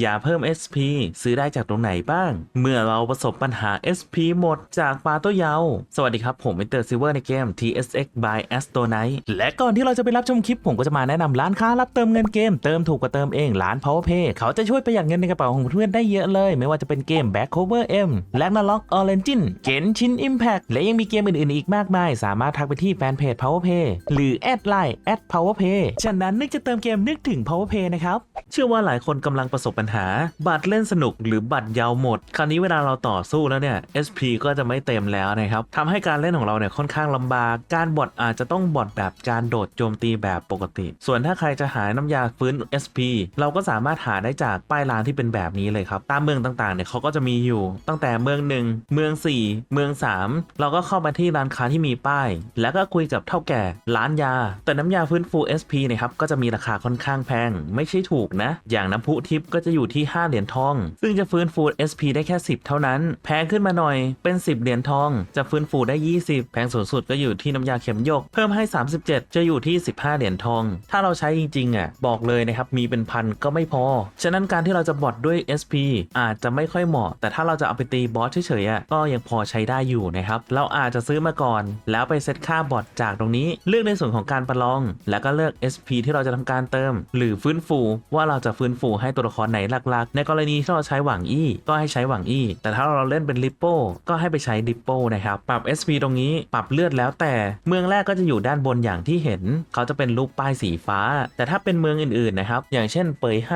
อย่าเพิ่ม SP ซื้อได้จากตรงไหนบ้าง เมื่อเราประสบปัญหา SP หมดจากปลาตัวเยาวสวัสดีครับ ผมเป็นเตอร์ซิเวอร์ในเกม TSX by Astonite และก่อนที่เราจะไปรับชมคลิปผมก็จะมาแนะนำร้านค้ารับเติมเงินเกมเติมถูกกว่าเติมเองร้าน PowerPay เขาจะช่วยประหยัดเงินในกระเป๋าของเพื่อนได้เยอะเลย ไม่ว่าจะเป็นเกม Back Cover M Ragnarok Origin Genshin Impact และยังมีเกมอื่นๆอีกมากมาย สามารถทักไปที่แฟนเพจ PowerPay หรือแอดไลน์ @PowerPay ฉะนั้นนึกจะเติมเกมนึกถึง PowerPay นะครับเชื่อว่าหลายคนกำลังประสบปัญหา บัตรเล่นสนุกหรือบัตรยาวหมด คราวนี้เวลาเราต่อสู้แล้วเนี่ย SP ก็จะไม่เต็มแล้วนะครับทำให้การเล่นของเราเนี่ยค่อนข้างลำบาก การบอทอาจจะต้องบอทแบบการโดดโจมตีแบบปกติ ส่วนถ้าใครจะหาน้ำยาฟื้น SP เราก็สามารถหาได้จากป้ายร้านที่เป็นแบบนี้เลยครับ ตามเมืองต่างๆเนี่ยเขาก็จะมีอยู่ ตั้งแต่เมืองหนึ่งเมือง 4 เมือง 3 เราก็เข้ามาที่ร้านค้าที่มีป้าย แล้วก็คุยกับเท่าแก่ร้านยา แต่น้ำยาฟื้นฟู SP เนะครับก็จะมีราคาค่อนข้างแพง ไม่ใช่ถูกนะ อย่างน้ำพุทิพย์ก็จะอยู่ยู่ที่ 5 เหรียญทอง ซึ่งจะฟื้นฟู SP ได้แค่ 10 เท่านั้น แพงขึ้นมาหน่อยเป็น 10 เหรียญทอง จะฟื้นฟูได้ 20 แพงสูงสุดก็อยู่ที่น้ำยาเข็มยก เพิ่มให้ 37 จะอยู่ที่ 15 เหรียญทอง ถ้าเราใช้จริงๆอะบอกเลยนะครับมีเป็นพันก็ไม่พอ ฉะนั้นการที่เราจะบอทด้วย SP อาจจะไม่ค่อยเหมาะ แต่ถ้าเราจะเอาไปตีบอสเฉยๆอะก็ยังพอใช้ได้อยู่นะครับเราอาจจะซื้อมาก่อน แล้วไปเซตค่าบอทจากตรงนี้ เลือกในส่วนของการประลอง แล้วก็เลือก SP ที่เราจะทำการเติม หรือฟื้นฟูว่าเราจะฟื้นฟูให้ตัวละครไหนหลักๆ ในกรณีที่เราใช้หวังอี้ก็ให้ใช้หวังอี้ แต่ถ้าเราเล่นเป็นลิปโป้ก็ให้ไปใช้ลิปโป้นะครับ ปรับ SP ตรงนี้ปรับเลือดแล้วแต่เมืองแรกก็จะอยู่ด้านบนอย่างที่เห็น เขาจะเป็นรูปป้ายสีฟ้า แต่ถ้าเป็นเมืองอื่นๆนะครับ อย่างเช่นเปยไฮ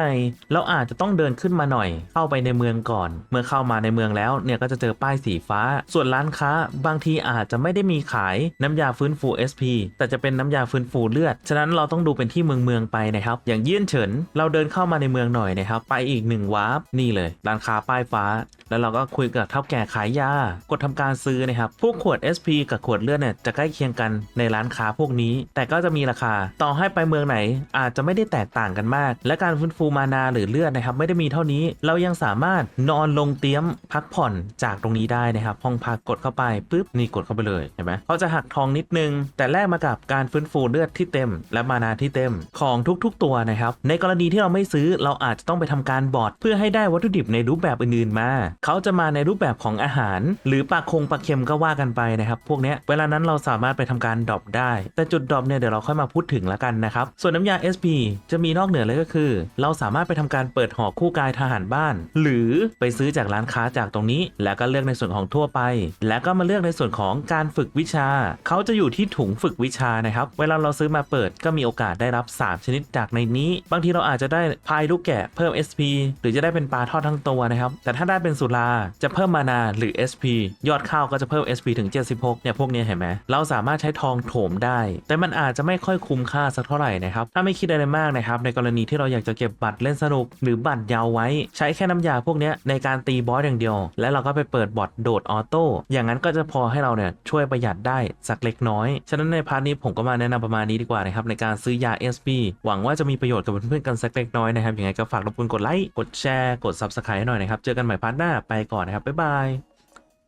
เราอาจจะต้องเดินขึ้นมาหน่อย เข้าไปในเมืองก่อน เมื่อเข้ามาในเมืองแล้วเนี่ยก็จะเจอป้ายสีฟ้า ส่วนร้านค้า บางทีอาจจะไม่ได้มีขายน้ำยาฟื้นฟู SP แต่จะเป็นน้ำยาฟื้นฟูเลือด ฉะนั้นเราต้องดูเป็นที่เมืองเมืองๆไปนะครับ อย่างเยี่ยนเฉิน เราเดินเข้ามาในเมืองหน่อยนะครับไปอีกหนึ่งวาร์ปนี่เลยร้านค้าป้ายฟ้า แล้วเราก็คุยกับเท่าแก่ขายยา กดทำการซื้อนะครับ พวกขวด SP กับขวดเลือดเนี่ยจะใกล้เคียงกันในร้านค้าพวกนี้ แต่ก็จะมีราคา ต่อให้ไปเมืองไหน อาจจะไม่ได้แตกต่างกันมาก และการฟื้นฟูมานาหรือเลือดนะครับไม่ได้มีเท่านี้ เรายังสามารถนอนลงเตี๊ยมพักผ่อนจากตรงนี้ได้นะครับ ห้องพักกดเข้าไปปุ๊บนี่กดเข้าไปเลยเห็นไหมเขาจะหักทองนิดนึง แต่แลกมากับการฟื้นฟูเลือดที่เต็ม และมานาที่เต็มของทุกๆตัวนะครับ ในกรณีที่เราไม่ซื้อเราอาจจะต้องไปทำการบอร์ดเพื่อให้ได้วัตถุดิบในรูปแบบอื่นๆมาเขาจะมาในรูปแบบของอาหาร หรือปลาคงปลาเค็มก็ว่ากันไปนะครับ พวกนี้เวลานั้นเราสามารถไปทำการดรอปได้ แต่จุดดรอปเนี่ยเดี๋ยวเราค่อยมาพูดถึงแล้วกันนะครับ ส่วนน้ำยา SP จะมีนอกเหนือเลยก็คือ เราสามารถไปทำการเปิดหอคู่กายทหารบ้าน หรือไปซื้อจากร้านค้าจากตรงนี้ แล้วก็เลือกในส่วนของทั่วไป แล้วก็มาเลือกในส่วนของการฝึกวิชา เขาจะอยู่ที่ถุงฝึกวิชานะครับ เวลาเราซื้อมาเปิดก็มีโอกาสได้รับ 3 ชนิดจากในนี้ บางทีเราอาจจะได้พายลูกแกะเพิ่ม SP หรือจะได้เป็นปลาทอดทั้งตัวนะครับ แต่ถ้าได้เป็นสุราจะเพิ่มมานาหรือ SP ยอดข้าวก็จะเพิ่ม SP ถึง 76 เนี่ยพวกนี้เห็นไหมเราสามารถใช้ทองโถมได้ แต่มันอาจจะไม่ค่อยคุ้มค่าสักเท่าไหร่นะครับ ถ้าไม่คิดอะไรมากนะครับ ในกรณีที่เราอยากจะเก็บบัตรเล่นสนุก หรือบัตรยาวไว้ ใช้แค่น้ำยาพวกนี้ในการตีบอสอย่างเดียว และเราก็ไปเปิดบอทโดดออโต้ อย่างนั้นก็จะพอให้เราเนี่ยช่วยประหยัดได้สักเล็กน้อย ฉะนั้นในพาร์ทนี้ผมก็มาแนะนำประมาณนี้ดีกว่านะครับในการซื้อยา SP หวังว่าจะมีประโยชน์กับเพื่อนๆกันสักเล็กน้อยนะครับยังไงก็ฝากรบกวนกดไลค์กดแชร์กด Subscribe ให้หน่อยนะครับเจอกันใหม่พาร์ทหน้าไปก่อนนะครับบ๊ายบาย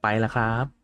ไปแล้วครับ